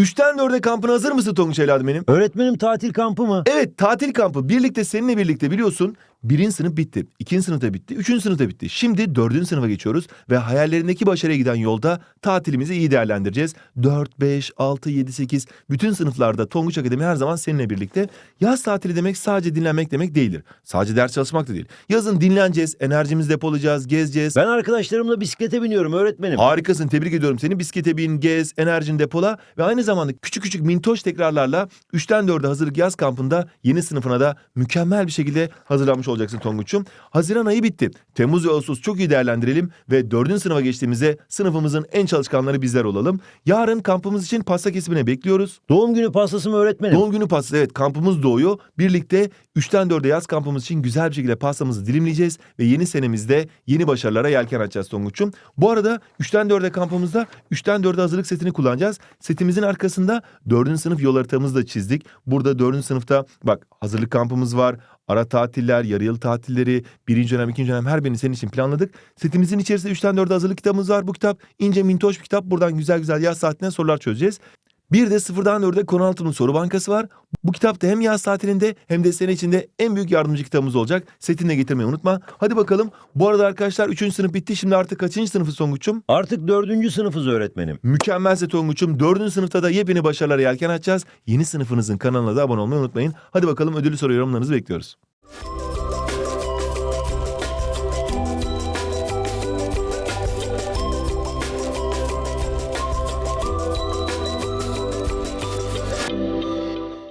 3'ten 4'e kampına hazır mısın Tonguç evladım benim? Öğretmenim tatil kampı mı? Evet tatil kampı birlikte seninle birlikte biliyorsun birinci sınıf bitti. ikinci sınıfta bitti. Üçüncü sınıfta bitti. Şimdi dördüncü sınıfa geçiyoruz ve hayallerindeki başarıya giden yolda tatilimizi iyi değerlendireceğiz. 4, 5, 6, 7, 8 bütün sınıflarda Tonguç Akademi her zaman seninle birlikte. Yaz tatili demek sadece dinlenmek demek değildir. Sadece ders çalışmak da değil. Yazın dinleneceğiz, enerjimizi depolayacağız, gezeceğiz. Ben arkadaşlarımla bisiklete biniyorum öğretmenim. Harikasın tebrik ediyorum seni. Bisiklete bin, gez, enerjini depola ve aynı zamanda küçük küçük mintoş tekrarlarla 3'ten 4'e hazırlık yaz kampında yeni sınıfına da mükemmel bir şekilde hazırlanmış olacaksın Tonguç'um. Haziran ayı bitti. Temmuz ve Ağustos çok iyi değerlendirelim ve 4. sınıfa geçtiğimizde sınıfımızın en çalışkanları bizler olalım. Yarın kampımız için pasta kesimine bekliyoruz. Doğum günü pastası mı öğretmenim? Doğum günü pastası evet kampımız doğuyor. Birlikte 3'ten 4'e yaz kampımız için güzel bir şekilde pastamızı dilimleyeceğiz ve yeni senemizde yeni başarılara yelken açacağız Tonguç'um. Bu arada 3'ten 4'e kampımızda 3'ten 4'e hazırlık setini kullanacağız. Setimizin arkasında 4. sınıf yol haritamızı da çizdik. Burada 4. sınıfta bak hazırlık kampımız var. Ara tatiller, yarı yıl tatilleri, birinci dönem, ikinci dönem her birini senin için planladık. Setimizin içerisinde 3'ten 4'e hazırlık kitabımız var. Bu kitap ince mintoş bir kitap. Buradan güzel güzel yaz saatinde sorular çözeceğiz. Bir de sıfırdan dörde konu altının soru bankası var. Bu kitapta hem yaz tatilinde hem de sene içinde en büyük yardımcı kitabımız olacak. Setini de getirmeyi unutma. Hadi bakalım. Bu arada arkadaşlar 3. sınıf bitti. Şimdi artık kaçıncı sınıfı Songuç'um? Artık dördüncü sınıfız öğretmenim. Mükemmelse Tonguç'um. 4. sınıfta da yepyeni başarılara yelken açacağız. Yeni sınıfınızın kanalına da abone olmayı unutmayın. Hadi bakalım ödülü soru yorumlarınızı bekliyoruz.